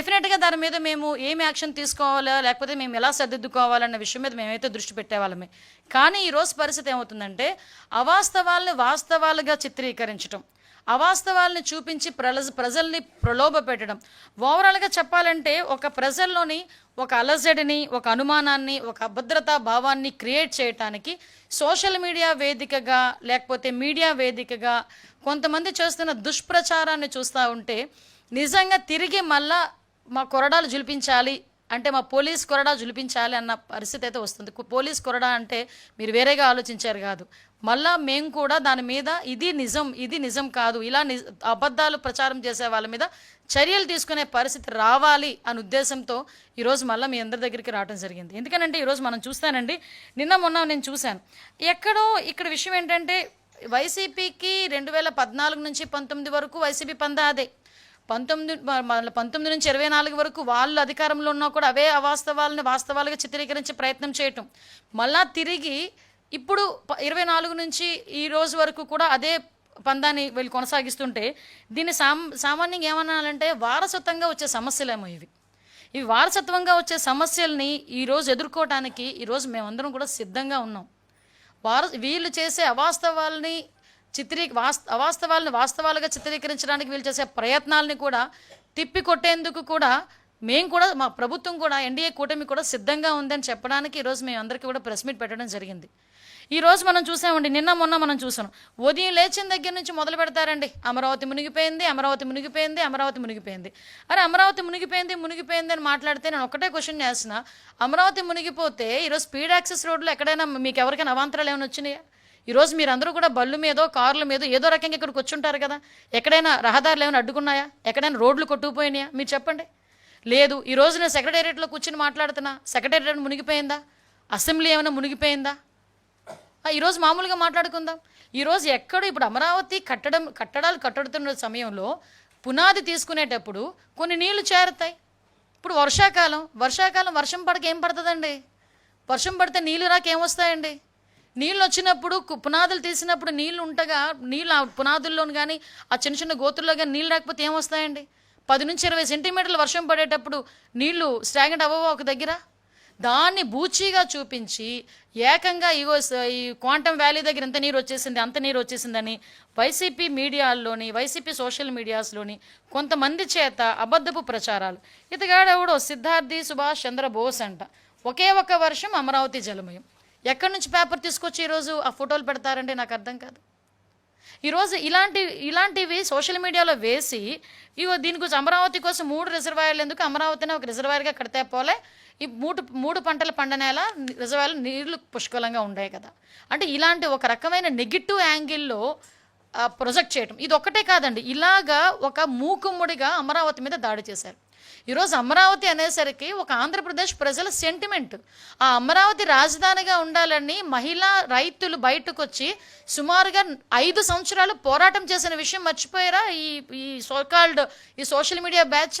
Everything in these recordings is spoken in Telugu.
డెఫినెట్గా దాని మీద మేము ఏం యాక్షన్ తీసుకోవాలా లేకపోతే మేము ఎలా సర్దిద్దుకోవాలన్న విషయం మీద మేమైతే దృష్టి పెట్టేవాళ్ళమే. కానీ ఈరోజు పరిస్థితి ఏమవుతుందంటే అవాస్తవాల్ని వాస్తవాలుగా చిత్రీకరించడం అవాస్తవాల్ని చూపించి ప్రజ ప్రజల్ని ప్రలోభ పెట్టడం ఓవరాల్గా చెప్పాలంటే ఒక ప్రజల్లోని ఒక అలజడిని ఒక అనుమానాన్ని ఒక అభద్రతా భావాన్ని క్రియేట్ చేయటానికి సోషల్ మీడియా వేదికగా లేకపోతే మీడియా వేదికగా కొంతమంది చేస్తున్న దుష్ప్రచారాన్ని చూస్తూ ఉంటే నిజంగా తిరిగి మళ్ళా మా కొరడాలు జులిపించాలి అంటే మా పోలీస్ కొరడా జులిపించాలి అన్న పరిస్థితి అయితే వస్తుంది. పోలీస్ కొరడా అంటే మీరు వేరేగా ఆలోచించారు కాదు. మళ్ళా మేము కూడా దాని మీద ఇది నిజం ఇది నిజం కాదు ఇలా నిజ అబద్ధాలు ప్రచారం చేసే వాళ్ళ మీద చర్యలు తీసుకునే పరిస్థితి రావాలి అనే ఉద్దేశంతో ఈరోజు మళ్ళీ మీ అందరి దగ్గరికి రావడం జరిగింది. ఎందుకనంటే ఈరోజు మనం చూస్తానండి. నిన్న మొన్న నేను చూశాను. ఎక్కడో ఇక్కడ విషయం ఏంటంటే వైసీపీకి రెండు వేల పద్నాలుగు నుంచి పంతొమ్మిది వరకు వైసీపీ పందా అదే. పంతొమ్మిది పంతొమ్మిది నుంచి ఇరవై నాలుగు వరకు వాళ్ళు అధికారంలో ఉన్నా కూడా అవే అవాస్తవాలని వాస్తవాలుగా చిత్రీకరించే ప్రయత్నం చేయటం. మళ్ళా తిరిగి ఇప్పుడు ప- ఇరవై నాలుగు నుంచి ఈ రోజు వరకు కూడా అదే పందాన్ని వీళ్ళు కొనసాగిస్తుంటే దీన్ని సామ్ సామాన్యంగా ఏమనాలంటే వారసత్వంగా వచ్చే సమస్యలేమో ఇవి. ఇవి వారసత్వంగా వచ్చే సమస్యల్ని ఈరోజు ఎదుర్కోవటానికి ఈరోజు మేమందరం కూడా సిద్ధంగా ఉన్నాం. వార వీళ్ళు చేసే అవాస్తవాల్ని చిత్రీ వాస్త అవాస్తవాలను వాస్తవాలుగా చిత్రీకరించడానికి వీళ్ళు చేసే ప్రయత్నాలని కూడా తిప్పి కొట్టేందుకు కూడా మేము కూడా మా ప్రభుత్వం కూడా ఎన్డీఏ కూటమి కూడా సిద్ధంగా ఉందని చెప్పడానికి ఈరోజు మేము అందరికీ కూడా ప్రెస్ మీట్ పెట్టడం జరిగింది. ఈరోజు మనం చూసామండి నిన్న మొన్న మనం చూసాం. ఉదయం లేచిన దగ్గర నుంచి మొదలు పెడతారండి. అమరావతి మునిగిపోయింది అమరావతి మునిగిపోయింది అమరావతి మునిగిపోయింది. అరే అమరావతి మునిగిపోయింది మునిగిపోయింది అని మాట్లాడితే నేను ఒకటే క్వశ్చన్ చేస్తున్నా. అమరావతి మునిగిపోతే ఈరోజు స్పీడ్ యాక్సెస్ రోడ్లో ఎక్కడైనా మీకు ఎవరికైనా అవాంతరాలు ఏమైనా వచ్చినాయా? ఈరోజు మీరందరూ కూడా బళ్ళు మీదో కార్ల మీద ఏదో రకంగా ఇక్కడికి వచ్చి ఉంటారు కదా. ఎక్కడైనా రహదారులు ఏమైనా అడ్డుకున్నాయా? ఎక్కడైనా రోడ్లు కొట్టుకుపోయినాయా? మీరు చెప్పండి. లేదు ఈ రోజు నేను సెక్రటేరియట్లో కూర్చుని మాట్లాడుతున్నా. సెక్రటేరియట్ మునిగిపోయిందా? అసెంబ్లీ ఏమైనా మునిగిపోయిందా? ఈరోజు మామూలుగా మాట్లాడుకుందాం. ఈరోజు ఎక్కడ ఇప్పుడు అమరావతి కట్టడం కట్టడాలు కట్టడుతున్న సమయంలో పునాది తీసుకునేటప్పుడు కొన్ని నీళ్ళు చేరుతాయి. ఇప్పుడు వర్షాకాలం వర్షాకాలం వర్షం పడక ఏం పడుతుందండి? వర్షం పడితే నీళ్ళు రాకేం వస్తాయండి? నీళ్ళు వచ్చినప్పుడు కు- పునాదులు తీసినప్పుడు నీళ్ళు ఉంటగా నీళ్ళు ఆ పునాదుల్లోని కానీ ఆ చిన్న చిన్న గోతుల్లో కానీ నీళ్ళు రాకపోతే ఏమొస్తాయండి? పది నుంచి ఇరవై సెంటీమీటర్ల వర్షం పడేటప్పుడు నీళ్ళు స్టాగ్నెట్ అవ్వవా ఒక దగ్గర? దాన్ని బూచీగా చూపించి ఏకంగా ఇగో ఈ క్వాంటమ్ వ్యాలీ దగ్గర ఎంత నీరు వచ్చేసింది అంత నీరు వచ్చేసిందని వైసీపీ మీడియాల్లోని వైసీపీ సోషల్ మీడియాస్లోని కొంతమంది చేత అబద్ధపు ప్రచారాలు. ఇతగాడెవడో సిద్ధార్థి సుభాష్ చంద్రబోస్ అంట. ఒకే ఒక వర్షం అమరావతి జలమయం. ఎక్కడి నుంచి పేపర్ తీసుకొచ్చి ఈరోజు ఆ ఫోటోలు పెడతారంటే నాకు అర్థం కాదు. ఈరోజు ఇలాంటి ఇలాంటివి సోషల్ మీడియాలో వేసి ఇగో దీని గురించి అమరావతి కోసం మూడు రిజర్వాయర్లు ఎందుకు అమరావతిని ఒక రిజర్వాయర్గా కడితే పోలే? ఈ మూడు మూడు పంటలు పండనేల రిజర్వాయర్లు నీళ్ళు పుష్కలంగా ఉండే కదా. అంటే ఇలాంటి ఒక రకమైన నెగిటివ్ యాంగిల్లో ప్రొజెక్ట్ చేయటం. ఇది ఒక్కటే కాదండి. ఇలాగా ఒక మూకుమ్ముడిగా అమరావతి మీద దాడి చేశారు. ఈరోజు అమరావతి అనేసరికి ఒక ఆంధ్రప్రదేశ్ ప్రజల సెంటిమెంట్. ఆ అమరావతి రాజధానిగా ఉండాలని మహిళా రైతులు బయటకు వచ్చి సుమారుగా ఐదు సంవత్సరాలు పోరాటం చేసిన విషయం మర్చిపోయారా? ఈ ఈ సోకాల్డ్ ఈ సోషల్ మీడియా బ్యాచ్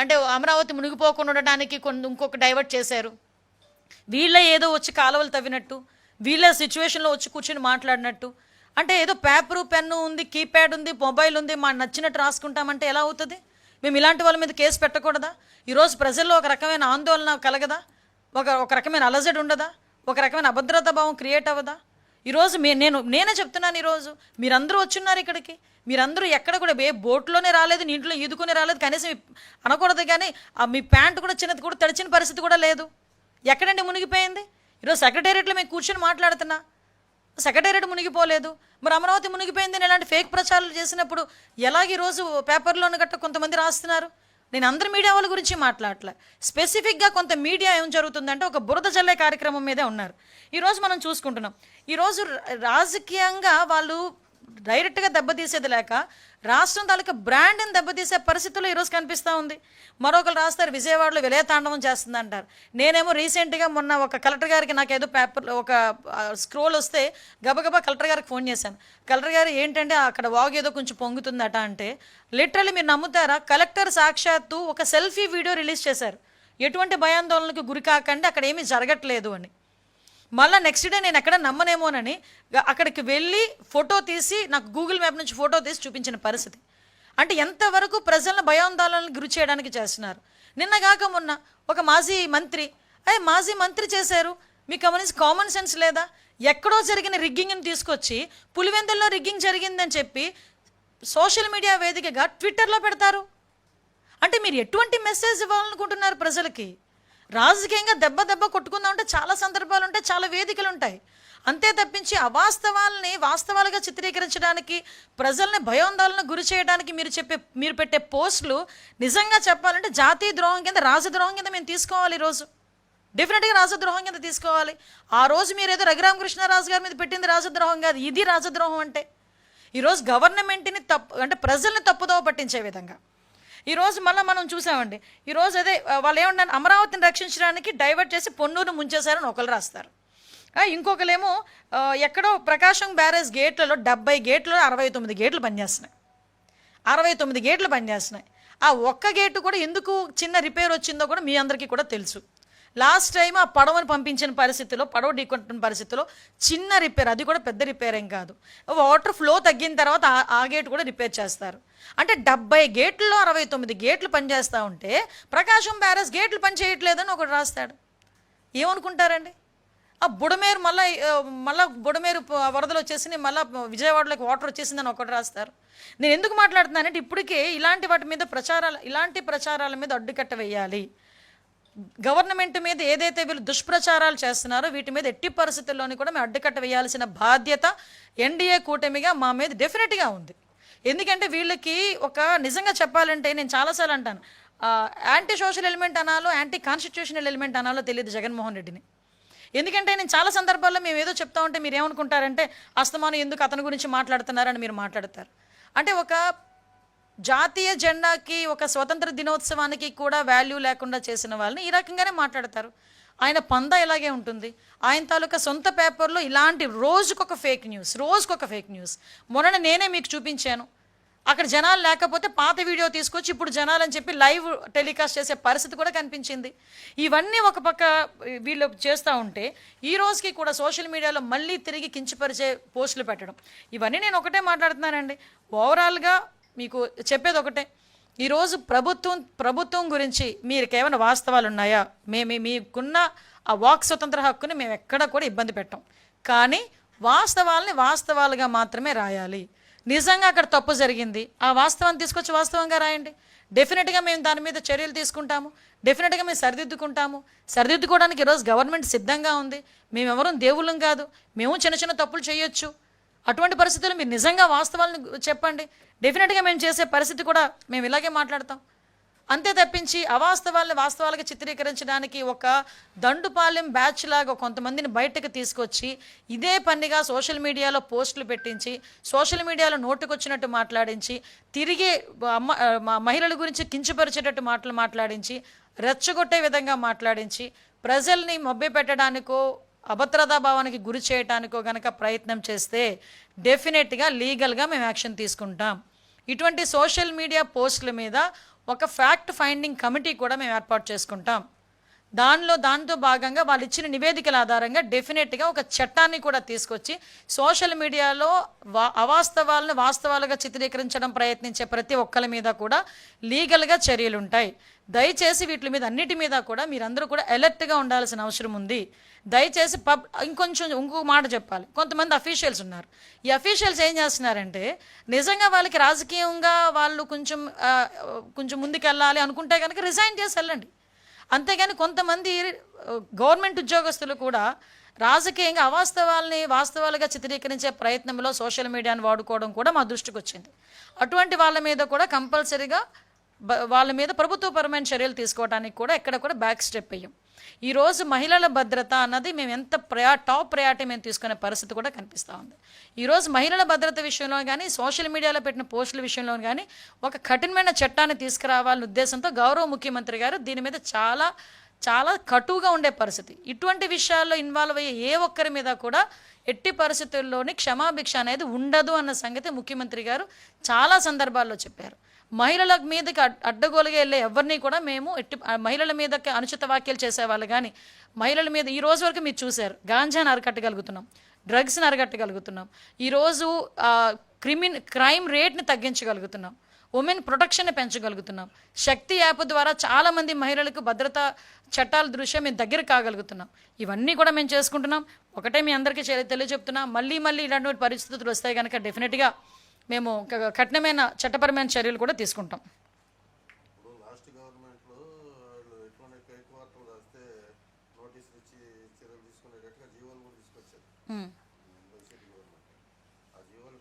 అంటే అమరావతి మునిగిపోకుండా ఉండడానికి కొన్ని ఇంకొక డైవర్ట్ చేశారు. వీళ్ళే ఏదో వచ్చి కాలువలు తవ్వినట్టు వీళ్ళే సిచ్యువేషన్లో వచ్చి కూర్చొని మాట్లాడినట్టు. అంటే ఏదో పేపరు పెన్ను ఉంది కీప్యాడ్ ఉంది మొబైల్ ఉంది మా నచ్చినట్టు రాసుకుంటామంటే ఎలా అవుతుంది? మేము ఇలాంటి వాళ్ళ మీద కేసు పెట్టకూడదా? ఈరోజు ప్రజల్లో ఒక రకమైన ఆందోళన కలగదా? ఒక ఒక రకమైన అలజడి ఉండదా? ఒక రకమైన అభద్రతా భావం క్రియేట్ అవ్వదా? ఈరోజు మే నేను నేనే చెప్తున్నాను ఈరోజు. మీరందరూ వచ్చున్నారు ఇక్కడికి. మీరందరూ ఎక్కడ కూడా ఏ బోట్లోనే రాలేదు నీటిలో ఈదుకునే రాలేదు కనీసం అనకూడదు కానీ ఆ మీ ప్యాంట్ కూడా చిన్నది కూడా తడిచిన పరిస్థితి కూడా లేదు. ఎక్కడండి మునిగిపోయింది? ఈరోజు సెక్రటేరియట్లో మేము కూర్చొని మాట్లాడుతున్నా. సెక్రటేరియట్ మునిగిపోలేదు. మరి అమరావతి మునిగిపోయింది ఇలాంటి ఫేక్ ప్రచారాలు చేసినప్పుడు ఎలాగ ఈరోజు పేపర్లోని గట్ట కొంతమంది రాస్తున్నారు? నేను అందరి మీడియా వాళ్ళ గురించి మాట్లాడలే స్పెసిఫిక్గా కొంత మీడియా ఏం జరుగుతుందంటే ఒక బురద జల్లే కార్యక్రమం మీదే ఉన్నారు. ఈరోజు మనం చూసుకుంటున్నాం. ఈరోజు రాజకీయంగా వాళ్ళు డైరెక్ట్గా దెబ్బతీసేది లేక రాష్ట్రం తాలూకా బ్రాండ్ని దెబ్బతీసే పరిస్థితుల్లో ఈరోజు కనిపిస్తూ ఉంది. మరొకరు రాస్తారు విజయవాడలో విలయతాండవం చేస్తుంది అంటారు నేనేమో రీసెంట్గా మొన్న ఒక కలెక్టర్ గారికి నాకు ఏదో పేపర్ ఒక స్క్రోల్ వస్తే గబగబా కలెక్టర్ గారికి ఫోన్ చేశాను. కలెక్టర్ గారు ఏంటంటే అక్కడ వాగు ఏదో కొంచెం పొంగుతుందట అంటే లిటరల్లీ మీరు నమ్ముతారా? కలెక్టర్ సాక్షాత్తు ఒక సెల్ఫీ వీడియో రిలీజ్ చేశారు. ఎటువంటి భయాందోళనకు గురి కాకండి అక్కడ ఏమీ జరగట్లేదు అని. మళ్ళీ నెక్స్ట్ డే నేను ఎక్కడ నమ్మనేమోనని అక్కడికి వెళ్ళి ఫోటో తీసి నాకు గూగుల్ మ్యాప్ నుంచి ఫోటో తీసి చూపించిన పరిస్థితి. అంటే ఎంతవరకు ప్రజలను భయాందోళనకు గురి చేయడానికి చేస్తున్నారు. నిన్నగాక మొన్న ఒక మాజీ మంత్రి అయ్యే మాజీ మంత్రి చేశారు. మీకు గమనించి కామన్ సెన్స్ లేదా? ఎక్కడో జరిగిన రిగ్గింగ్ని తీసుకొచ్చి పులివెందుల్లో రిగ్గింగ్ జరిగిందని చెప్పి సోషల్ మీడియా వేదికగా ట్విట్టర్లో పెడతారు. అంటే మీరు ఎటువంటి మెసేజ్ ఇవ్వాలనుకుంటున్నారు ప్రజలకి? రాజకీయంగా దెబ్బ దెబ్బ కొట్టుకుందాం అంటే చాలా సందర్భాలు ఉంటాయి చాలా వేదికలు ఉంటాయి. అంతే తప్పించి అవాస్తవాల్ని వాస్తవాలుగా చిత్రీకరించడానికి ప్రజల్ని భయోందాలను గురి చేయడానికి మీరు చెప్పే మీరు పెట్టే పోస్టులు నిజంగా చెప్పాలంటే జాతీయ ద్రోహం కింద రాజద్రోహం కింద మేము తీసుకోవాలి ఈరోజు. డెఫినెట్గా రాజద్రోహం కింద తీసుకోవాలి. ఆ రోజు మీరు ఏదో రఘురామకృష్ణరాజు గారి మీద పెట్టింది రాజద్రోహం కాదు ఇది రాజద్రోహం అంటే. ఈరోజు గవర్నమెంట్ని తప్పు అంటే ప్రజల్ని తప్పుదోవ పట్టించే విధంగా. ఈరోజు మళ్ళీ మనం చూసామండి. ఈరోజు అదే వాళ్ళు ఏమన్నా అమరావతిని రక్షించడానికి డైవర్ట్ చేసి పొన్నూరు ముంచేశారని ఒకరు రాస్తారు. ఇంకొకలేమో ఎక్కడో ప్రకాశం బ్యారేజ్ గేట్లలో డెబ్బై గేట్లలో అరవై తొమ్మిది గేట్లు పనిచేస్తున్నాయి అరవై తొమ్మిది గేట్లు పనిచేస్తున్నాయి ఆ ఒక్క గేటు కూడా ఎందుకు చిన్న రిపేర్ వచ్చిందో కూడా మీ అందరికీ కూడా తెలుసు. లాస్ట్ టైం ఆ పడవని పంపించిన పరిస్థితిలో పడవ ఢీకొట్టిన పరిస్థితిలో చిన్న రిపేర్ అది కూడా పెద్ద రిపేర్ ఏం కాదు. వాటర్ ఫ్లో తగ్గిన తర్వాత ఆ- గేటు గేట్ కూడా రిపేర్ చేస్తారు. అంటే డెబ్బై గేట్లలో అరవై తొమ్మిది గేట్లు పనిచేస్తూ ఉంటే ప్రకాశం బ్యారేజ్ గేట్లు పనిచేయట్లేదని ఒకటి రాస్తాడు. ఏమనుకుంటారండి? ఆ బుడమేరు మళ్ళీ మళ్ళీ బుడమేరు వరదలు వచ్చేసి మళ్ళీ విజయవాడలోకి వాటర్ వచ్చేసిందని ఒకటి రాస్తారు. నేను ఎందుకు మాట్లాడుతున్నానంటే ఇప్పటికే ఇలాంటి వాటి మీద ప్రచారాలు ఇలాంటి ప్రచారాల మీద అడ్డుకట్ట వేయాలి. గవర్నమెంట్ మీద ఏదైతే వీళ్ళు దుష్ప్రచారాలు చేస్తున్నారో వీటి మీద ఎట్టి పరిస్థితుల్లోని కూడా మేము అడ్డుకట్ట వేయాల్సిన బాధ్యత ఎన్డీఏ కూటమిగా మా మీద డెఫినెట్గా ఉంది. ఎందుకంటే వీళ్ళకి ఒక నిజంగా చెప్పాలంటే నేను చాలాసార్లు అంటాను యాంటీ సోషల్ ఎలిమెంట్ అనాలో యాంటీ కాన్స్టిట్యూషనల్ ఎలిమెంట్ అనాలో తెలియదు జగన్మోహన్ రెడ్డిని. ఎందుకంటే నేను చాలా సందర్భాల్లో మేము ఏదో చెప్తా ఉంటే మీరు ఏమనుకుంటారంటే అస్తమానం ఎందుకు అతని గురించి మాట్లాడుతున్నారని మీరు మాట్లాడతారు. అంటే ఒక జాతీయ జెండాకి ఒక స్వతంత్ర దినోత్సవానికి కూడా వాల్యూ లేకుండా చేసిన వాళ్ళని ఈ రకంగానే మాట్లాడతారు. ఆయన పంద ఇలాగే ఉంటుంది? ఆయన తాలూకా సొంత పేపర్లో ఇలాంటి రోజుకొక ఫేక్ న్యూస్ రోజుకొక ఫేక్ న్యూస్ మొన్న నేనే మీకు చూపించాను. అక్కడ జనాలు లేకపోతే పాత వీడియో తీసుకొచ్చి ఇప్పుడు జనాలు అని చెప్పి లైవ్ టెలికాస్ట్ చేసే పరిస్థితి కూడా కనిపించింది. ఇవన్నీ ఒక పక్క వీళ్ళు చేస్తూ ఉంటే ఈ రోజుకి కూడా సోషల్ మీడియాలో మళ్ళీ తిరిగి కించపరిచే పోస్టులు పెట్టడం. ఇవన్నీ నేను ఒకటే మాట్లాడుతున్నానండి. ఓవరాల్గా మీకు చెప్పేది ఒకటే ఈరోజు ప్రభుత్వం ప్రభుత్వం గురించి మీరు ఏమైనా వాస్తవాలు ఉన్నాయా మేము మీకున్న ఆ వాక్ స్వతంత్ర హక్కుని మేము ఎక్కడ కూడా ఇబ్బంది పెట్టాం. కానీ వాస్తవాల్ని వాస్తవాలుగా మాత్రమే రాయాలి. నిజంగా అక్కడ తప్పు జరిగింది. ఆ వాస్తవాన్ని తీసుకొచ్చి వాస్తవంగా రాయండి. డెఫినెట్గా మేము దాని మీద చర్యలు తీసుకుంటాము. డెఫినెట్గా మేము సరిదిద్దుకుంటాము. సరిదిద్దుకోవడానికి ఈరోజు గవర్నమెంట్ సిద్ధంగా ఉంది. మేమెవరం దేవుళ్ళం కాదు. మేము చిన్న చిన్న తప్పులు చేయొచ్చు. అటువంటి పరిస్థితులు మీరు నిజంగా వాస్తవాలను చెప్పండి. డెఫినెట్గా మేము చేసే పరిస్థితి కూడా మేము ఇలాగే మాట్లాడతాం. అంతే తప్పించి అవాస్తవాల్ని వాస్తవాలకు చిత్రీకరించడానికి ఒక దండుపాలెం బ్యాచ్ లాగా కొంతమందిని బయటకు తీసుకొచ్చి ఇదే పనిగా సోషల్ మీడియాలో పోస్టులు పెట్టించి సోషల్ మీడియాలో నోటుకొచ్చినట్టు మాట్లాడించి తిరిగి అమ్మ మా మహిళల గురించి కించపరిచేటట్టు మాటలు మాట్లాడించి రెచ్చగొట్టే విధంగా మాట్లాడించి ప్రజల్ని మభ్యపెట్టడానికో అభద్రతా భావానికి గురి చేయటానికో గనక ప్రయత్నం చేస్తే డెఫినెట్గా లీగల్గా మేము యాక్షన్ తీసుకుంటాం. ఇటువంటి సోషల్ మీడియా పోస్టుల మీద ఒక ఫ్యాక్ట్ ఫైండింగ్ కమిటీ కూడా మేము ఏర్పాటు చేసుకుంటాం. దానిలో దాంతో భాగంగా వాళ్ళు ఇచ్చిన నివేదికల ఆధారంగా డెఫినెట్గా ఒక చట్టాన్ని కూడా తీసుకొచ్చి సోషల్ మీడియాలో వా అవాస్తవాలను వాస్తవాలుగా చిత్రీకరించడం ప్రయత్నించే ప్రతి ఒక్కరి మీద కూడా లీగల్గా చర్యలు ఉంటాయి. దయచేసి వీటి మీద అన్నిటి మీద కూడా మీరందరూ కూడా అలర్ట్గా ఉండాల్సిన అవసరం ఉంది. దయచేసి పబ్ ఇంకొంచెం ఇంకొక మాట చెప్పాలి. కొంతమంది అఫీషియల్స్ ఉన్నారు. ఈ అఫీషియల్స్ ఏం చేస్తున్నారంటే నిజంగా వాళ్ళకి రాజకీయంగా వాళ్ళు కొంచెం కొంచెం ముందుకెళ్ళాలి అనుకుంటే కనుక రిజైన్ చేసి వెళ్ళండి. అంతేగాని కొంతమంది గవర్నమెంట్ ఉద్యోగస్తులు కూడా రాజకీయంగా అవాస్తవాల్ని వాస్తవాలుగా చిత్రీకరించే ప్రయత్నంలో సోషల్ మీడియాను వాడుకోవడం కూడా మా దృష్టికి వచ్చింది. అటువంటి వాళ్ళ మీద కూడా కంపల్సరీగా వాళ్ళ మీద ప్రభుత్వపరమైన చర్యలు తీసుకోవడానికి కూడా ఎక్కడ కూడా బ్యాక్ స్టెప్ అయ్యాం ఈరోజు మహిళల భద్రత అన్నది మేము ఎంత ప్రయా టాప్ ప్రయారిటీ మేము తీసుకునే పరిస్థితి కూడా కనిపిస్తూ ఉంది. ఈరోజు మహిళల భద్రత విషయంలో కానీ సోషల్ మీడియాలో పెట్టిన పోస్టుల విషయంలో కానీ ఒక కఠినమైన చట్టాన్ని తీసుకురావాలనే ఉద్దేశంతో గౌరవ ముఖ్యమంత్రి గారు దీని మీద చాలా చాలా కటువుగా ఉండే పరిస్థితి. ఇటువంటి విషయాల్లో ఇన్వాల్వ్ అయ్యే ఏ ఒక్కరి మీద కూడా ఎట్టి పరిస్థితుల్లోని క్షమాభిక్ష అనేది ఉండదు అన్న సంగతి ముఖ్యమంత్రి గారు చాలా సందర్భాల్లో చెప్పారు. మహిళల మీదకి అడ్- అడ్డగోలుగా వెళ్ళే ఎవరిని కూడా మేము ఎట్టి మహిళల మీదకి అనుచిత వ్యాఖ్యలు చేసేవాళ్ళు. కానీ మహిళల మీద ఈ రోజు వరకు మీరు చూశారు. గాంజాని అరికట్టగలుగుతున్నాం. డ్రగ్స్ని అరికట్టగలుగుతున్నాం. ఈరోజు క్రిమిన్ క్రైమ్ రేట్ని తగ్గించగలుగుతున్నాం. ఉమెన్ ప్రొటెక్షన్ పెంచగలుగుతున్నాం. శక్తి యాప్ ద్వారా చాలామంది మహిళలకు భద్రత చట్టాల దృష్ట్యా మేము దగ్గర కాగలుగుతున్నాం. ఇవన్నీ కూడా మేము చేసుకుంటున్నాం. ఒకటే మీ అందరికీ చె- తెలియజెప్తున్నా. మళ్ళీ మళ్ళీ ఇలాంటి పరిస్థితులు వస్తాయి కనుక డెఫినెట్గా మేము కఠినమైన చట్టపరమైన చర్యలు కూడా తీసుకుంటాం. జీవోలు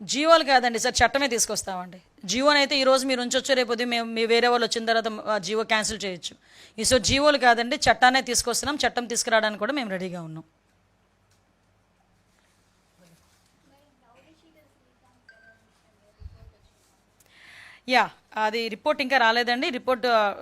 జీవోలు కాదండి సార్ చట్టమే తీసుకొస్తామండి. జీవోని అయితే ఈ రోజు మీరు ఉంచొచ్చు రేపు ఉదయం మేము మీ వేరే వాళ్ళు వచ్చిన తర్వాత జీవో క్యాన్సిల్ చేయొచ్చు. ఈ సో జీవోలు కాదండి చట్టాన్నే తీసుకొస్తున్నాం చట్టం తీసుకురావడానికి కూడా మేము రెడీగా ఉన్నాం. యా అది రిపోర్ట్ ఇంకా రాలేదండి. రిపోర్ట్